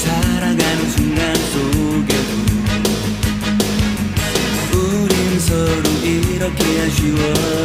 살아가는 순간 속에도 우린 서로 이렇게 아쉬워.